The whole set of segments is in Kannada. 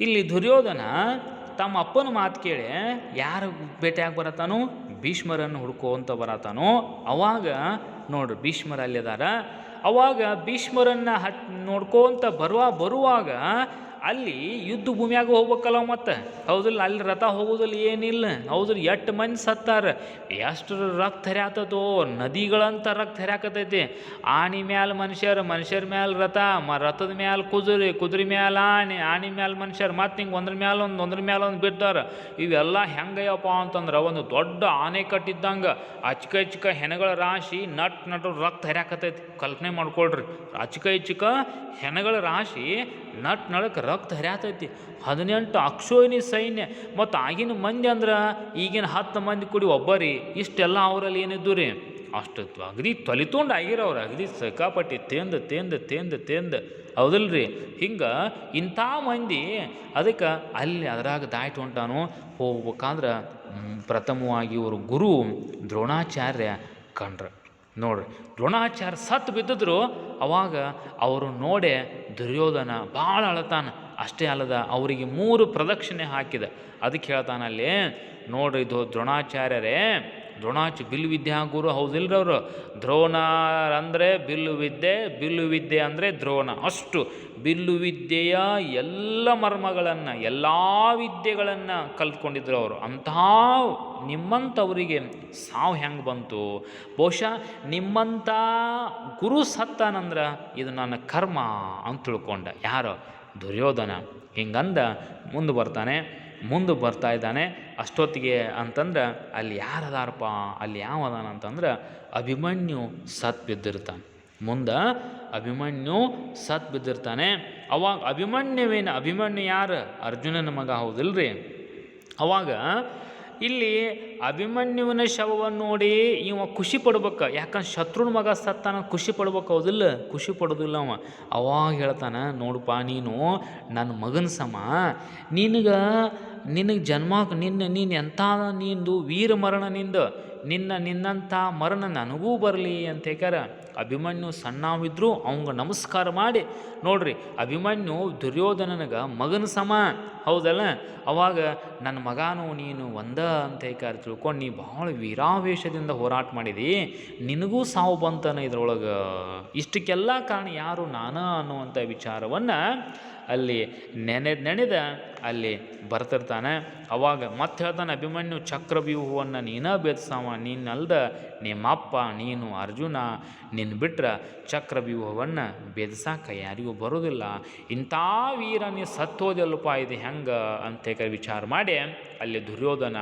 ಇಲ್ಲಿ ದುರ್ಯೋಧನ ತಮ್ಮ ಅಪ್ಪನ ಮಾತು ಕೇಳಿ, ಯಾರು ಭೇಟಿಯಾಗಿ ಬರತ್ತಾನೋ? ಭೀಷ್ಮರನ್ನು ಹುಡುಕುವಂತ ಬರತ್ತಾನೋ? ಅವಾಗ ನೋಡ್ರಿ ಭೀಷ್ಮರ ಅಲ್ಲಿ ಅವಾಗ ಭೀಷ್ಮರನ್ನ ಹತ್ ನೋಡ್ಕೋಂತ ಬರುವ, ಬರುವಾಗ ಅಲ್ಲಿ ಯುದ್ಧ ಭೂಮಿಯಾಗ ಹೋಗ್ಬೇಕಲ್ಲ ಮತ್ತೆ? ಹೌದಿಲ್ಲ, ಅಲ್ಲಿ ರಥ ಹೋಗೋದಿಲ್ಲ ಏನಿಲ್ಲ. ಹೌದಿಲ್ಲ ಎಷ್ಟು ಮಂದಿ ಸತ್ತಾರ? ಎಷ್ಟು ರಕ್ತ ಹರಿಯಾತದೋ ನದಿಗಳಂತ ರಕ್ತ ಹರಿಯಾಕತೈತಿ ಆಣಿ ಮ್ಯಾಲ ಮನುಷ್ಯರು, ಮನುಷ್ಯರ ಮ್ಯಾಲ ರಥ, ಮ ರಥದ ಮ್ಯಾಲ ಕುದುರೆ ಕುದುರೆ ಮ್ಯಾಲ ಆಣಿ ಆಣಿ ಮ್ಯಾಲ ಮನುಷ್ಯರು. ಮತ್ತು ಹಿಂಗೆ ಒಂದ್ರ ಮ್ಯಾಲ ಒಂದು, ಒಂದ್ರ ಮ್ಯಾಲ ಒಂದು ಬಿದ್ದಾರ. ಇವೆಲ್ಲ ಹೆಂಗಯ್ಯಪ್ಪ ಅಂತಂದ್ರೆ ಒಂದು ದೊಡ್ಡ ಆನೆ ಕಟ್ಟಿದ್ದಂಗೆ ಅಚ್ಕ ಇಚ್ಕ ಹೆಣಗಳ ರಾಶಿ ನಟ್ ನಟ ರಕ್ತ ಹರಿಯಾಕತೈತಿ ಕಲ್ಪನೆ ಮಾಡ್ಕೊಳ್ರಿ. ಅಚ್ಕ ಇಚ್ಕ ಹೆಣಗಳ ರಾಶಿ ನಟ್ ನಳಕ್ಕೆ ರಕ್ತ ಹರಿಯತೈತಿ. ಹದಿನೆಂಟು ಅಕ್ಷೋಹಿಣಿ ಸೈನ್ಯ. ಮತ್ತು ಆಗಿನ ಮಂದಿ ಅಂದ್ರೆ ಈಗಿನ ಹತ್ತು ಮಂದಿ ಕೂಡಿ ಒಬ್ಬರಿ. ಇಷ್ಟೆಲ್ಲ ಅವರಲ್ಲಿ ಏನಿದ್ದು ರೀ? ಅಷ್ಟು ಅಗದಿ ತೊಲಿತೊಂಡು ಆಗಿರೋರು ಅಗದಿ ಸಿಕ್ಕಾಪಟ್ಟಿ ತೇಂದು ತೇಂದು ತೇಂದು ತೇಂದು. ಹೌದಲ್ರಿ? ಹಿಂಗೆ ಇಂಥ ಮಂದಿ ಅದಕ್ಕೆ ಅಲ್ಲಿ ಅದ್ರಾಗ ದಾಯ್ತು ಹೊಂಟಾನು. ಹೋಗ್ಬೇಕಂದ್ರೆ ಪ್ರಥಮವಾಗಿ ಇವರು ಗುರು ದ್ರೋಣಾಚಾರ್ಯ ಕಂಡ್ರು. ನೋಡ್ರಿ, ದ್ರೋಣಾಚಾರ್ಯ ಸತ್ತು ಬಿದ್ದಿದ್ರು, ಅವಾಗ ಅವರು ನೋಡೆ ದುರ್ಯೋಧನ ಭಾಳ ಅಳತಾನ. ಅಷ್ಟೇ ಅಲ್ಲದ ಅವರಿಗೆ ಮೂರು ಪ್ರದಕ್ಷಿಣೆ ಹಾಕಿದ. ಅದಕ್ಕೆ ಹೇಳ್ತಾನಲ್ಲಿ, ನೋಡ್ರಿ ಇದು ದ್ರೋಣಾಚಾರ್ಯರೇ ದ್ರೋಣಾಚ ಬಿಲ್ ವಿದ್ಯೆ ಗುರು ಹೌದಿಲ್ಲರಿ ದ್ರೋಣ ಅಂದರೆ ಬಿಲ್ಲು ವಿದ್ಯೆ ಬಿಲ್ಲು ವಿದ್ಯೆ ಅಂದರೆ ದ್ರೋಣ. ಅಷ್ಟು ಬಿಲ್ಲು ವಿದ್ಯೆಯ ಎಲ್ಲ ಮರ್ಮಗಳನ್ನು, ಎಲ್ಲ ವಿದ್ಯೆಗಳನ್ನು ಕಲ್ತ್ಕೊಂಡಿದ್ರು ಅವರು. ಅಂತಹ ನಿಮ್ಮಂಥವರಿಗೆ ಸಾವು ಹೆಂಗೆ ಬಂತು? ಬಹುಶಃ ನಿಮ್ಮಂಥ ಗುರು ಸತ್ತಾನಂದ್ರೆ ಇದು ನನ್ನ ಕರ್ಮ ಅಂತ ತಿಳ್ಕೊಂಡ. ಯಾರು? ದುರ್ಯೋಧನ. ಹಿಂಗಂದ ಮುಂದೆ ಬರ್ತಾನೆ, ಮುಂದೆ ಬರ್ತಾ ಇದ್ದಾನೆ. ಅಷ್ಟೊತ್ತಿಗೆ ಅಂತಂದ್ರೆ, ಅಲ್ಲಿ ಯಾರದಾರಪ್ಪ, ಅಲ್ಲಿ ಯಾವ ಅದಾನ ಅಂತಂದ್ರೆ, ಅಭಿಮನ್ಯು ಸತ್ ಬಿದ್ದಿರ್ತಾನೆ. ಮುಂದೆ ಅಭಿಮನ್ಯು ಸತ್ ಬಿದ್ದಿರ್ತಾನೆ. ಅವಾಗ ಅಭಿಮನ್ಯುವೇನು, ಅಭಿಮನ್ಯು ಯಾರು? ಅರ್ಜುನನ ಮಗ, ಹೌದಿಲ್ರಿ? ಅವಾಗ ಇಲ್ಲಿ ಅಭಿಮನ್ಯುವಿನ ಶವವನ್ನು ನೋಡಿ ಇವ ಖುಷಿ ಪಡ್ಬೇಕು. ಯಾಕಂದ್ರೆ ಶತ್ರುನ ಮಗ ಸತ್ತಾನ ಖುಷಿ ಪಡ್ಬೇಕು ಹೌದಿಲ್ಲ? ಖುಷಿ ಪಡೋದಿಲ್ಲ ಅವ. ಅವಾಗ ಹೇಳ್ತಾನೆ ನೋಡಪ್ಪ ನೀನು ನನ್ನ ಮಗನ ಸಮ, ನಿನಗೆ ನಿನಗೆ ಜನ್ಮ ನಿನ್ನ ನೀನು ಎಂಥ ನಿಂದು ವೀರ ಮರಣ ನಿಂದು ನಿನ್ನ ನಿನ್ನಂಥ ಮರಣ ನನಗೂ ಬರಲಿ ಅಂತ ಹೇಳ್ಯಾರ ಅಭಿಮನ್ಯು ಸಣ್ಣವಿದ್ರು, ಅವಂಗ ನಮಸ್ಕಾರ ಮಾಡಿ, ನೋಡ್ರಿ, ಅಭಿಮನ್ಯು ದುರ್ಯೋಧನನಗ ಮಗನ ಸಮ. ಹೌದಲ್ಲ? ಅವಾಗ ನನ್ನ ಮಗಾನು ನೀನು ಒಂದ ಅಂತ ಹೇಳ್ಯಾರ ತಿಳ್ಕೊಂಡು ನೀ ಭಾಳ ವೀರಾವೇಶದಿಂದ ಹೋರಾಟ ಮಾಡಿದಿ. ನಿನಗೂ ಸಾವು ಬಂತನ ಇದ್ರೊಳಗೆ. ಇಷ್ಟಕ್ಕೆಲ್ಲ ಕಾರಣ ಯಾರು ನಾನು ಅನ್ನುವಂಥ ವಿಚಾರವನ್ನು ಅಲ್ಲಿ ನೆನೆ ನೆನೆದ ಅಲ್ಲಿ ಬರ್ತಿರ್ತಾನೆ. ಅವಾಗ ಮತ್ತೆ ಹೇಳ್ತಾನೆ, ಅಭಿಮನ್ಯು ಚಕ್ರವ್ಯೂಹವನ್ನು ನೀನೇ ಬೆದಸಾವ ನೀನಲ್ದ ನಿಮ್ಮಪ್ಪ ನೀನು ಅರ್ಜುನ ನಿನ್ನ ಬಿಟ್ರೆ ಚಕ್ರವ್ಯೂಹವನ್ನು ಬೇದಸಾಕ ಯಾರಿಗೂ ಬರೋದಿಲ್ಲ. ಇಂಥ ವೀರ ನೀ ಸತ್ತೋದೆಲ್ಲಪ್ಪ ಇದು ಹೆಂಗೆ? ಅಂತ ವಿಚಾರ ಮಾಡಿ ಅಲ್ಲಿ ದುರ್ಯೋಧನ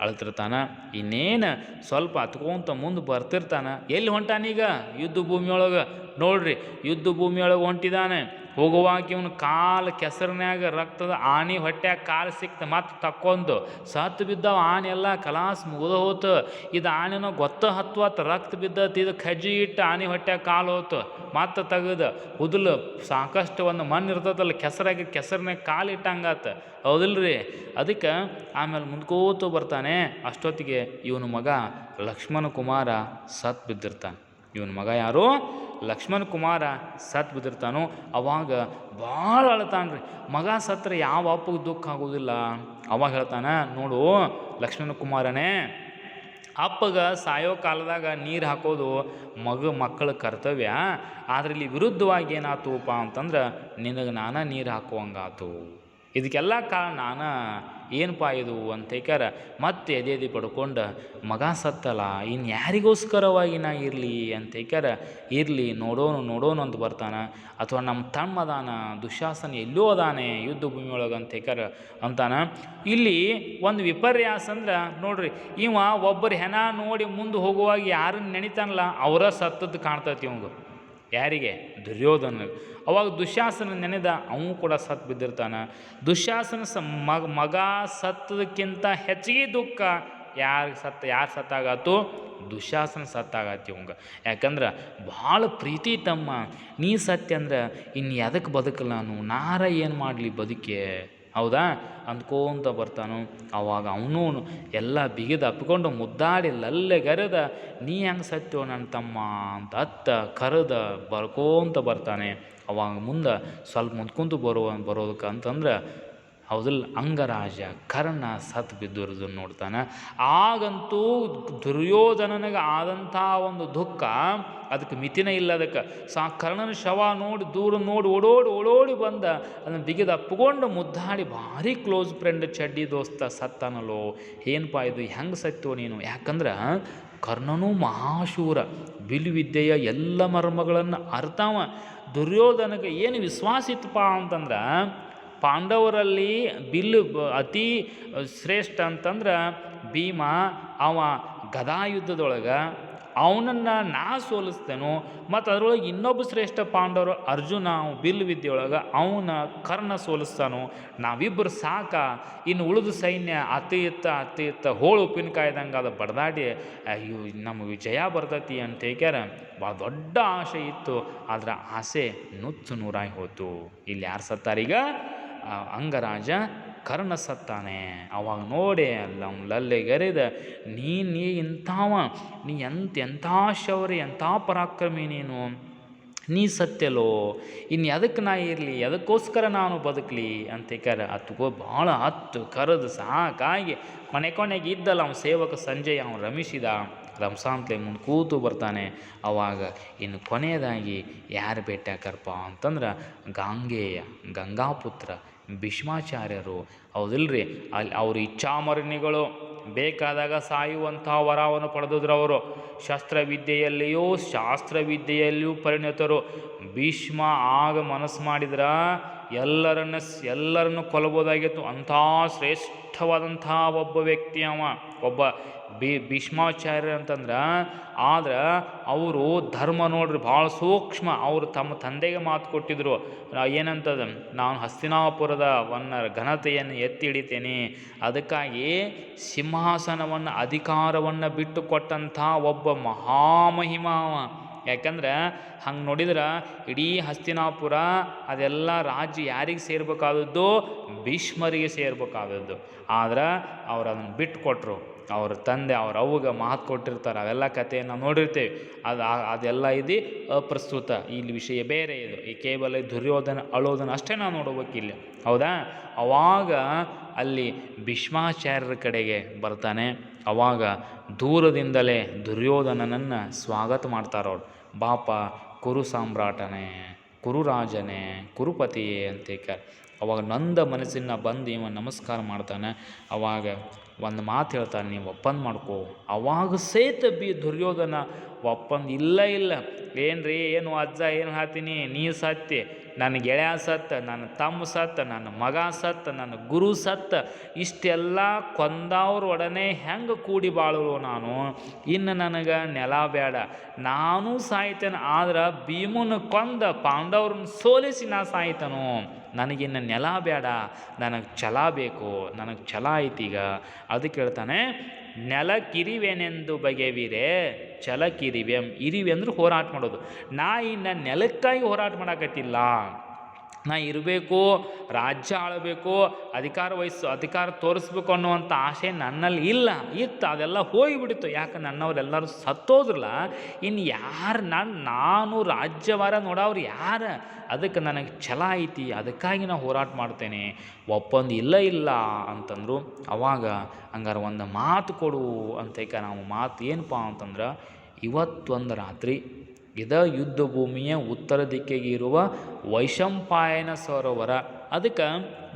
ಅಳ್ತಿರ್ತಾನ. ಇನ್ನೇನು ಸ್ವಲ್ಪ ಹತ್ಕೊಂತ ಮುಂದೆ ಬರ್ತಿರ್ತಾನೆ. ಎಲ್ಲಿ ಹೊಂಟಾನೀಗ? ಯುದ್ಧ ಭೂಮಿಯೊಳಗೆ ನೋಡ್ರಿ ಯುದ್ಧ ಭೂಮಿಯೊಳಗೆ ಹೊಂಟಿದಾನೆ. ಹೋಗುವಾಗ ಇವನು ಕಾಲು ಕೆಸರಿನಾಗ ರಕ್ತದ ಆನೆ ಹೊಟ್ಯಾಗ ಕಾಲು ಸಿಕ್ತ ಮತ್ತು ತಕ್ಕೊಂಡು ಸತ್ತು ಬಿದ್ದಾವ ಆನೆ ಎಲ್ಲ ಕಲಾಸ್ ಮುಗಿದು ಹೋತು. ಇದು ಆನೆನೋ ಗೊತ್ತ ಹತ್ತು ರಕ್ತ ಬಿದ್ದತ್ತು ಇದು ಖಜ್ಜಿ ಇಟ್ಟು ಆನೆ ಹೊಟ್ಯಾಗ ಕಾಲು ಹೋತು. ಮತ್ತು ತೆಗೆದು ಉದಲು ಸಾಕಷ್ಟು ಒಂದು ಮಣ್ಣು ಇರ್ತದಲ್ಲ, ಕೆಸರಾಗಿ ಕೆಸರಿನಾಗ ಕಾಲು ಇಟ್ಟಂಗಾತ. ಹೌದಿಲ್ರಿ? ಅದಕ್ಕೆ ಆಮೇಲೆ ಮುಂದ್ಕೋತು ಬರ್ತಾನೆ. ಅಷ್ಟೊತ್ತಿಗೆ ಇವನ ಮಗ ಲಕ್ಷ್ಮಣ ಕುಮಾರ ಸತ್ ಬಿದ್ದಿರ್ತಾನೆ. ಇವನ ಮಗ ಯಾರು? ಲಕ್ಷ್ಮಣ ಕುಮಾರ ಸತ್ ಬಿದ್ದಿರ್ತಾನೋ, ಅವಾಗ ಭಾಳ ಅಳ್ತಾನ್ರಿ ಮಗ ಸತ್ರ ಯಾವ ಅಪ್ಪಗೆ ದುಃಖ ಆಗೋದಿಲ್ಲ. ಅವಾಗ ಹೇಳ್ತಾನೆ, ನೋಡು ಲಕ್ಷ್ಮಣ ಕುಮಾರನೇ, ಅಪ್ಪಗ ಸಾಯೋ ಕಾಲದಾಗ ನೀರು ಹಾಕೋದು ಮಗ ಮಕ್ಕಳ ಕರ್ತವ್ಯ. ಆದ್ರೆ ಇಲ್ಲಿ ವಿರುದ್ಧವಾಗಿ ಏನಾತುಪ್ಪ ಅಂತಂದ್ರೆ ನಿನಗೆ ನಾನ ನೀರು ಹಾಕುವಂಗಾತು. ಇದಕ್ಕೆಲ್ಲ ಕಾರಣ ನಾನ ಏನಪ್ಪ ಇದು ಅಂತ ಹೇಳ್ಯಾರ ಮತ್ತೆ ಎದೆದಿ ಪಡ್ಕೊಂಡು, ಮಗ ಸತ್ತಲ್ಲ ಇನ್ನು ಯಾರಿಗೋಸ್ಕರವಾಗಿ ನಾ ಇರಲಿ? ಅಂತ ಹೇಳ್ಯಾರ ಇರಲಿ, ನೋಡೋನು ನೋಡೋನು ಅಂತ ಬರ್ತಾನೆ, ಅಥವಾ ನಮ್ಮ ತಮ್ಮ ಅದಾನ, ದುಶಾಸನ ಎಲ್ಲೋ ಅದಾನೆ, ಯುದ್ಧ ಭೂಮಿಯೊಳಗೆ, ಅಂತ ಹೇಳ್ಯಾರ ಅಂತಾನ. ಇಲ್ಲಿ ಒಂದು ವಿಪರ್ಯಾಸ ಅಂದ್ರೆ, ನೋಡ್ರಿ, ಇವ ಒಬ್ಬರು ಹೆನ ನೋಡಿ ಮುಂದೆ ಹೋಗುವಾಗ ಯಾರನ್ನ ನೆನಿತಾನಲ್ಲ ಅವರ ಸತ್ತದ್ದು ಕಾಣ್ತೈತಿ ಇವಂಗ. ಯಾರಿಗೆ? ದುರ್ಯೋಧನ ಅವಾಗ ದುಶ್ಯಾಸನ ನೆನೆದ ಅವನು ಕೂಡ ಸತ್ ಬಿದ್ದಿರ್ತಾನೆ. ದುಶ್ಯಾಸನ ಸ ಮಗ ಮಗ ಸತ್ತದಕ್ಕಿಂತ ಹೆಚ್ಚಿಗೆ ದುಃಖ ಯಾರು ಸತ್ತ, ಯಾರು ಸತ್ತಾಗತ್ತು ದುಶಾಸನ ಸತ್ತಾಗತ್ತೆ ಇವಂಗ ಯಾಕಂದ್ರೆ ಭಾಳ ಪ್ರೀತಿ ತಮ್ಮ. ನೀ ಸತ್ಯ ಅಂದ್ರೆ ಇನ್ನು ಎದಕ್ಕೆ ಬದುಕಲ್ಲ ನಾನು? ನಾರ ಏನು ಮಾಡಲಿ ಬದುಕೆ? ಹೌದಾ? ಅಂದ್ಕೋಂತ ಬರ್ತಾನು. ಅವಾಗ ಅವನು ಎಲ್ಲ ಬಿಗಿದು ಅಪ್ಕೊಂಡು ಮುದ್ದಾಡಿ ಲಲ್ಲೆಗರೆದ ನೀ ಹೆಂಗೆ ಸತ್ಯೋ ನನ್ನ ತಮ್ಮ? ಅಂತ ಅತ್ತ ಕರೆದ ಬರ್ಕೋಂತ ಬರ್ತಾನೆ. ಅವಾಗ ಮುಂದೆ ಸ್ವಲ್ಪ ಮುಂದ್ಕೊಂತು ಬರುವ ಬರೋದಕ್ಕೆ ಅಂತಂದ್ರೆ ಹೌದಿಲ್ಲ? ಅಂಗರಾಜ ಕರ್ಣ, ಸತ್ ಬಿದ್ದಿರೋದು ನೋಡ್ತಾನೆ. ಆಗಂತೂ ದುರ್ಯೋಧನನಿಗೆ ಆದಂಥ ಒಂದು ದುಃಖ, ಅದಕ್ಕೆ ಮಿತಿನೇ ಇಲ್ಲ ಅದಕ್ಕೆ. ಸಾ ಕರ್ಣನ ಶವ ನೋಡಿ, ದೂರ ನೋಡಿ, ಓಡೋಡಿ ಓಡೋಡಿ ಬಂದ, ಅದನ್ನು ಬಿಗಿದು ಅಪ್ಪಗೊಂಡು ಮುದ್ದಾಡಿ ಭಾರಿ ಕ್ಲೋಸ್ ಫ್ರೆಂಡ್ ಚಡ್ಡಿ ದೋಸ್ತ ಸತ್ತಾನಲ್ಲೋ ಏನಪ್ಪ ಇದು? ಹೆಂಗೆ ಸತ್ತೋ ನೀನು? ಯಾಕಂದ್ರೆ ಕರ್ಣನೂ ಮಹಾಶೂರ, ಬಿಲ್ವಿದ್ಯೆಯ ಎಲ್ಲ ಮರ್ಮಗಳನ್ನು ಅರ್ಥವ ದುರ್ಯೋಧನಗೆ ಏನು ವಿಶ್ವಾಸ ಇತ್ತಪ್ಪ ಅಂತಂದ್ರೆ ಪಾಂಡವರಲ್ಲಿ ಬಿಲ್ಲು ಅತಿ ಶ್ರೇಷ್ಠ ಅಂತಂದ್ರೆ ಭೀಮ, ಅವ ಗದಾಯುದ್ಧದೊಳಗೆ ಅವನನ್ನು ನಾ ಸೋಲಿಸ್ತೇನೋ ಮತ್ತು ಅದರೊಳಗೆ ಇನ್ನೊಬ್ಬ ಶ್ರೇಷ್ಠ ಪಾಂಡವರು ಅರ್ಜುನ ಬಿಲ್ ವಿದ್ಯೆಯೊಳಗೆ ಅವನ ಕರ್ಣ ಸೋಲಿಸ್ತಾನೋ. ನಾವಿಬ್ಬರು ಸಾಕ, ಇನ್ನು ಉಳಿದ ಸೈನ್ಯ ಅತಿ ಇತ್ತ ಅತಿ ಇತ್ತ ಹೋಳು ಉಪ್ಪಿನಕಾಯ್ದಂಗೆ ಅದು ಬಡದಾಡಿ, ಅಯ್ಯೋ ನಮ್ಮ ವಿಜಯ ಬರ್ತೈತಿ ಅಂತ ಹೇಳ್ಯಾರ ಭಾಳ ದೊಡ್ಡ ಆಸೆ ಇತ್ತು, ಆದ್ರೆ ಆಸೆ ನುಚ್ಚು ನೂರಾಗಿ ಹೋಯ್ತು ಇಲ್ಲಿ ಯಾರು ಸತ್ತಾರೀಗ? ಅಂಗರಾಜ ಕರ್ಣ ಸತ್ತಾನೆ ಅವಾಗ ನೋಡಿ ಅಲ್ಲ ಅವ್ನು ಲಲ್ಲೆಗೆರೆದ ನೀ ನೀ ಇಂಥವ, ನೀ ಎಂತ, ಎಂಥ ಶೌರ್ಯ, ಎಂಥ ಪರಾಕ್ರಮಿ ನೀನು? ನೀ ಸತ್ಯಲೋ? ಇನ್ನು ಎದಕ್ಕೆ ನಾ ಇರಲಿ? ಎದಕ್ಕೋಸ್ಕರ ನಾನು ಬದುಕಲಿ? ಅಂತ ಕರೆ ಅತ್ಗೋ ಭಾಳ ಹತ್ತು ಕರೆದು ಸಾಕಾಗಿ. ಕೊನೆ ಕೊನೆಗೆ ಇದ್ದಲ್ಲ ಅವನ ಸೇವಕ ಸಂಜಯ್, ಅವನು ರಮಿಸಿದ ರಂಸಾಂತ್ಲೆ ಮುಂದೆ ಕೂತು ಬರ್ತಾನೆ. ಅವಾಗ ಇನ್ನು ಕೊನೆಯದಾಗಿ ಯಾರು ಭೇಟಿಯಾಕರಪ್ಪ ಅಂತಂದ್ರೆ ಗಾಂಗೆಯ, ಗಂಗಾಪುತ್ರ. ಭೀಷ್ಮಾಚಾರ್ಯರು. ಹೌದಿಲ್ರಿ? ಅಲ್ಲಿ ಅವ್ರ ಇಚ್ಛಾಮರಣಿಗಳು ಬೇಕಾದಾಗ ಸಾಯುವಂತಹ ವರವನ್ನು ಪಡೆದಿದ್ರು ಅವರು. ಶಸ್ತ್ರವಿದ್ಯೆಯಲ್ಲಿಯೂ ಶಾಸ್ತ್ರವಿದ್ಯೆಯಲ್ಲಿಯೂ ಪರಿಣಿತರು. ಭೀಷ್ಮ ಆಗ ಮನಸ್ಸು ಮಾಡಿದ್ರ? ಎಲ್ಲರನ್ನ ಎಲ್ಲರನ್ನು ಕೊಲ್ಲಬೋದಾಗಿತ್ತು ಅಂಥ ಶ್ರೇಷ್ಠವಾದಂಥ ಒಬ್ಬ ವ್ಯಕ್ತಿ ಅವ. ಒಬ್ಬ ಬಿ ಭೀಷ್ಮಾಚಾರ್ಯ ಅಂತಂದ್ರೆ, ಆದ್ರೆ ಅವರು ಧರ್ಮ ನೋಡ್ರಿ, ಭಾಳ ಸೂಕ್ಷ್ಮ. ಅವರು ತಮ್ಮ ತಂದೆಗೆ ಮಾತು ಕೊಟ್ಟಿದ್ರು. ಏನಂತದ, ನಾನು ಹಸ್ತಿನಾಪುರದ ವನ್ನ ಘನತೆಯನ್ನು ಎತ್ತಿ ಹಿಡಿತೇನೆ ಅದಕ್ಕಾಗಿ ಸಿಂಹಾಸನವನ್ನು, ಅಧಿಕಾರವನ್ನು ಬಿಟ್ಟು ಕೊಟ್ಟಂಥ ಒಬ್ಬ ಮಹಾಮಹಿಮಾವ ಯಾಕಂದ್ರೆ ಹಂಗೆ ನೋಡಿದ್ರೆ ಇಡೀ ಹಸ್ತಿನಾಪುರ ಅದೆಲ್ಲ ರಾಜ್ಯ ಯಾರಿಗೆ ಸೇರ್ಬೇಕಾದದ್ದು? ಭೀಷ್ಮರಿಗೆ ಸೇರ್ಬೇಕಾದದ್ದು. ಆದ್ರೆ ಅವ್ರು ಅದನ್ನು ಬಿಟ್ಟು ಕೊಟ್ಟರು ಅವ್ರ ತಂದೆ, ಅವ್ರ ಅವ್ಗೆ ಮಾತು ಕೊಟ್ಟಿರ್ತಾರೆ. ಅವೆಲ್ಲ ಕಥೆಯನ್ನು ನೋಡಿರ್ತೀವಿ. ಅದು ಅದೆಲ್ಲ ಇದು ಅಪ್ರಸ್ತುತ. ಇಲ್ಲಿ ವಿಷಯ ಬೇರೆ ಇದು. ಈ ಕೇವಲ ದುರ್ಯೋಧನ ಅಳೋದನ್ನ ಅಷ್ಟೇ ನಾವು ಇಲ್ಲಿ ಹೌದಾ? ಅವಾಗ ಅಲ್ಲಿ ಭೀಷ್ಮಾಚಾರ್ಯರ ಕಡೆಗೆ ಬರ್ತಾನೆ. ಅವಾಗ ದೂರದಿಂದಲೇ ದುರ್ಯೋಧನನನ್ನು ಸ್ವಾಗತ ಮಾಡ್ತಾರವ್ರು ಬಾಪ ಕುರು ಸಾಮ್ರಾಟನೇ ಕುರುರಾಜನೇ ಕುರುಪತಿಯೇ ಅಂತ ಅವಾಗ ನಂದ ಮನಸ್ಸಿನ ಬಂದು ಇವ ನಮಸ್ಕಾರ ಮಾಡ್ತಾನೆ. ಅವಾಗ ಒಂದು ಮಾತು ಹೇಳ್ತಾನೆ, ನೀವು ಒಪ್ಪಂದ ಮಾಡ್ಕೋ. ಅವಾಗ ಸೇತ ಬಿ ದುರ್ಯೋಧನ, ಒಪ್ಪಂದ ಇಲ್ಲ ಇಲ್ಲ. ಏನು ರೀ ಏನು ಅಜ್ಜ, ಏನು ಹಾತೀನಿ ನೀ ಸತ್ತಿ ನನ್ನ ಗೆಳೆಯ ಸತ್ತ, ನನ್ನ ತಮ್ಮ ಸತ್ತ, ನನ್ನ ಮಗ ಸತ್ತ, ನನ್ನ ಗುರು ಸತ್ತ, ಇಷ್ಟೆಲ್ಲ ಕೊಂದವ್ರ ಒಡನೆ ಹೆಂಗೆ ಕೂಡಿ ಬಾಳಲು ನಾನು? ಇನ್ನು ನನಗೆ ನೆಲ ಬೇಡ ನಾನು ಸಾಯ್ತೇನೆ, ಆದ್ರೆ ಭೀಮನ ಕೊಂದ ಪಾಂಡವ್ರನ್ನ ಸೋಲಿಸಿ ನಾ ಸಾಯ್ತನು? ನನಗಿನ್ನು ನೆಲ ಬೇಡ, ನನಗೆ ಛಲ ಬೇಕು, ನನಗೆ ಛಲ ಈಗ. ಅದಕ್ಕೆ ಹೇಳ್ತಾನೆ ನೆಲ ಕಿರಿವೆನೆಂದು ಬಗೆವಿರೆ, ಛಲ ಕಿರಿವೆ. ಇರಿವೆ ಅಂದ್ರೆ ಹೋರಾಟ ಮಾಡೋದು. ನಾ ಇನ್ನು ನೆಲಕ್ಕಾಗಿ ಹೋರಾಟ ಮಾಡಾಕತ್ತಿಲ್ಲ. ನಾ ಇರಬೇಕು, ರಾಜ್ಯ ಆಳಬೇಕು, ಅಧಿಕಾರ ವಹಿಸು, ಅಧಿಕಾರ ತೋರಿಸ್ಬೇಕು ಅನ್ನುವಂಥ ಆಸೆ ನನ್ನಲ್ಲಿ ಇಲ್ಲ. ಇತ್ತು ಅದೆಲ್ಲ ಹೋಗಿಬಿಡಿತು. ಯಾಕೆ ನನ್ನವರೆಲ್ಲರೂ ಸತ್ತೋದ್ರಲ್ಲ ಇನ್ನು ಯಾರು ನಾನು ನಾನು ರಾಜ್ಯವಾರ ನೋಡೋರು ಯಾರು? ಅದಕ್ಕೆ ನನಗೆ ಛಲ ಐತಿ, ಅದಕ್ಕಾಗಿ ನಾ ಹೋರಾಟ ಮಾಡ್ತೇನೆ. ಒಪ್ಪಂದು ಇಲ್ಲ ಇಲ್ಲ ಅಂತಂದರು. ಅವಾಗ ಹಂಗಾರೆ ಒಂದು ಮಾತು ಕೊಡು ಅಂತ ನಾವು ಮಾತು ಏನಪ್ಪ ಅಂತಂದ್ರೆ, ಇವತ್ತೊಂದು ರಾತ್ರಿ ಇದ ಯುದ್ಧ ಭೂಮಿಯ ಉತ್ತರ ದಿಕ್ಕಿಗೆ ಇರುವ ವೈಶಂಪಾಯನ ಸರೋವರ ಅದಕ್ಕೆ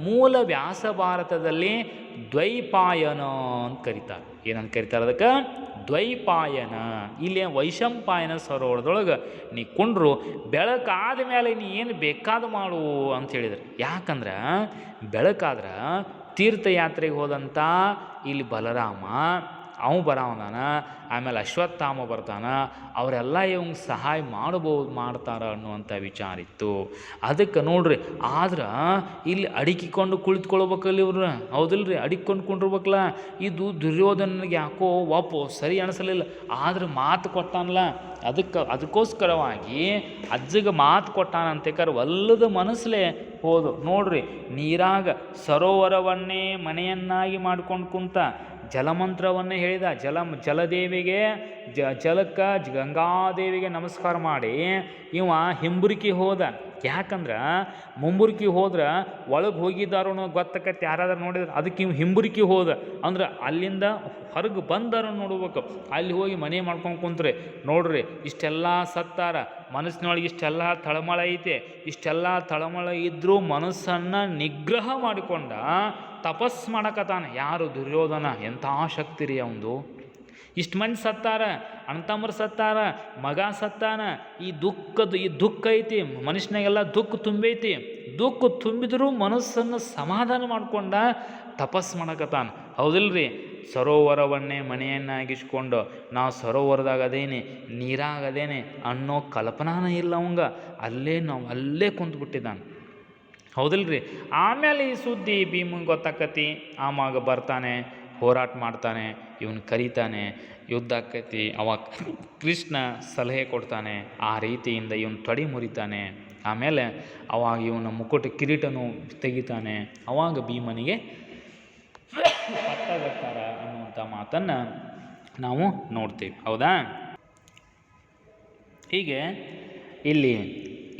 ಮೂಲ ವ್ಯಾಸ ಭಾರತದಲ್ಲಿ ದ್ವೈಪಾಯನ ಅಂತ ಕರೀತಾರೆ. ಏನಂತ ಕರೀತಾರೆ ಅದಕ್ಕೆ? ದ್ವೈಪಾಯನ. ಇಲ್ಲಿ ವೈಶಂಪಾಯನ ಸರೋವರದೊಳಗೆ ನೀ ಕುಂಡ್ರು ಬೆಳಕಾದ ಮೇಲೆ ನೀ ಏನು ಬೇಕಾದ ಮಾಡು ಅಂತ ಹೇಳಿದರು. ಯಾಕಂದ್ರೆ ಬೆಳಕಾದ್ರೆ ತೀರ್ಥಯಾತ್ರೆಗೆ ಹೋದಂಥ ಇಲ್ಲಿ ಬಲರಾಮ ಅವ ಬರವನಾನ, ಆಮೇಲೆ ಅಶ್ವತ್ಥಾಮ ಬರ್ತಾನ, ಅವರೆಲ್ಲ ಇವಂಗೆ ಸಹಾಯ ಮಾಡ್ಬೋದು ಮಾಡ್ತಾರ ಅನ್ನುವಂಥ ವಿಚಾರ ಇತ್ತು. ಅದಕ್ಕೆ ನೋಡ್ರಿ, ಆದ್ರೆ ಇಲ್ಲಿ ಅಡಿಕಿಕೊಂಡು ಕುಳಿತುಕೊಳ್ಬೇಕಲ್ಲ ಇವ್ರು? ರೀ ಅಡಿಕೊಂಡು ಕುಂಡಿರ್ಬೇಕಲ್ಲ? ಇದು ದುರ್ಯೋಧನನಿಗೆ ಯಾಕೋ ಒಪ್ಪು ಸರಿ ಅನಿಸಲಿಲ್ಲ. ಆದ್ರೆ ಮಾತು ಕೊಟ್ಟಾನಲ್ಲ. ಅದಕ್ಕೆ, ಅದಕ್ಕೋಸ್ಕರವಾಗಿ ಅಜ್ಜಗೆ ಮಾತು ಕೊಟ್ಟಾನಂತೇಕಾರ ಒಲ್ಲದ ಮನಸ್ಸಲೇ ಹೋದು. ನೋಡ್ರಿ, ನೀರಾಗ ಸರೋವರವನ್ನೇ ಮನೆಯನ್ನಾಗಿ ಮಾಡ್ಕೊಂಡು ಕುಂತ ಜಲಮಂತ್ರವನ್ನು ಹೇಳಿದ. ಜಲ, ಜಲದೇವಿಗೆ, ಜ, ಜಲಕ್ಕೆ ಗಂಗಾದೇವಿಗೆ ನಮಸ್ಕಾರ ಮಾಡಿ. ಇವ ಹಿಂಬುರುಕಿ ಹೋದ. ಯಾಕಂದ್ರೆ ಮುಂಬುರುಕಿ ಹೋದ್ರೆ ಒಳಗೆ ಹೋಗಿದ್ದಾರೋ ಗೊತ್ತಕತ್ತೆ. ಯಾರಾದ್ರೂ ನೋಡಿದ್ರೆ ಅದಕ್ಕೆ ಇವ್ ಹಿಂಬುರುಕಿ ಹೋದ. ಅಂದ್ರೆ ಅಲ್ಲಿಂದ ಹೊರಗೆ ಬಂದಾರ ನೋಡ್ಬೇಕು. ಅಲ್ಲಿ ಹೋಗಿ ಮನೆ ಮಾಡ್ಕೊಂಡು ಕುಂತ್ರಿ. ನೋಡ್ರಿ, ಇಷ್ಟೆಲ್ಲ ಸತ್ತಾರ. ಮನಸ್ಸಿನೊಳಗೆ ಇಷ್ಟೆಲ್ಲ ತಳಮಳ ಐತೆ. ಇಷ್ಟೆಲ್ಲ ತಳಮಳ ಇದ್ದರೂ ಮನಸ್ಸನ್ನು ನಿಗ್ರಹ ಮಾಡಿಕೊಂಡ ತಪಸ್ ಮಾಡಕತ್ತಾನೆ. ಯಾರು ದುರ್ಯೋಧನ, ಎಂಥ ಶಕ್ತಿ ರೀ ಅವಂದು? ಇಷ್ಟು ಮಂದಿ ಸತ್ತಾರ ಅಣ್ತಮ್ಮರು ಸತ್ತಾರ, ಮಗ ಸತ್ತಾನ, ಈ ದುಃಖದ, ಈ ದುಃಖ ಐತಿ, ಮನುಷ್ಯನಾಗೆಲ್ಲ ದುಃಖ ತುಂಬೈತಿ. ದುಃಖ ತುಂಬಿದರೂ ಮನಸ್ಸನ್ನು ಸಮಾಧಾನ ಮಾಡ್ಕೊಂಡ ತಪಸ್ ಮಾಡಕತ್ತಾನ. ಹೌದಿಲ್ರಿ? ಸರೋವರವನ್ನೇ ಮನೆಯನ್ನಾಗಿಸ್ಕೊಂಡು ನಾವು ಸರೋವರದಾಗ ಅದೇನೆ ನೀರಾಗದೇನೆ ಅನ್ನೋ ಕಲ್ಪನಾನೇ ಇಲ್ಲ ಅವಂಗ. ಅಲ್ಲೇ ನಾವು ಅಲ್ಲೇ ಕುಂತ್ಬಿಟ್ಟಿದ್ದಾನೆ. ಹೌದಿಲ್ರಿ? ಆಮೇಲೆ ಈ ಸುದ್ದಿ ಭೀಮಂಗೆ ಗೊತ್ತಾಕತಿ ಆಮಾಗ ಬರ್ತಾನೆ, ಹೋರಾಟ ಮಾಡ್ತಾನೆ, ಇವನು ಕರೀತಾನೆ, ಯುದ್ಧ ಆಕೈತಿ, ಅವಾಗ ಕೃಷ್ಣ ಸಲಹೆ ಕೊಡ್ತಾನೆ, ಆ ರೀತಿಯಿಂದ ಇವನು ತಡಿ ಮುರಿತಾನೆ. ಆಮೇಲೆ ಅವಾಗ ಇವನ ಮುಕುಟ ಕಿರೀಟನು ತೆಗಿತಾನೆ. ಅವಾಗ ಭೀಮನಿಗೆ ಪಟ್ಟಗತ್ತಾರ ಅನ್ನುವಂಥ ಮಾತನ್ನು ನಾವು ನೋಡ್ತೀವಿ. ಹೌದಾ? ಹೀಗೆ ಇಲ್ಲಿ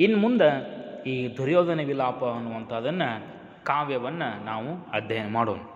ಇನ್ನು ಮುಂದೆ ಈ ದುರ್ಯೋಧನ ವಿಲಾಪ ಅನ್ನುವಂಥದ್ದನ್ನು ಕಾವ್ಯವನ್ನು ನಾವು ಅಧ್ಯಯನ ಮಾಡೋಣ.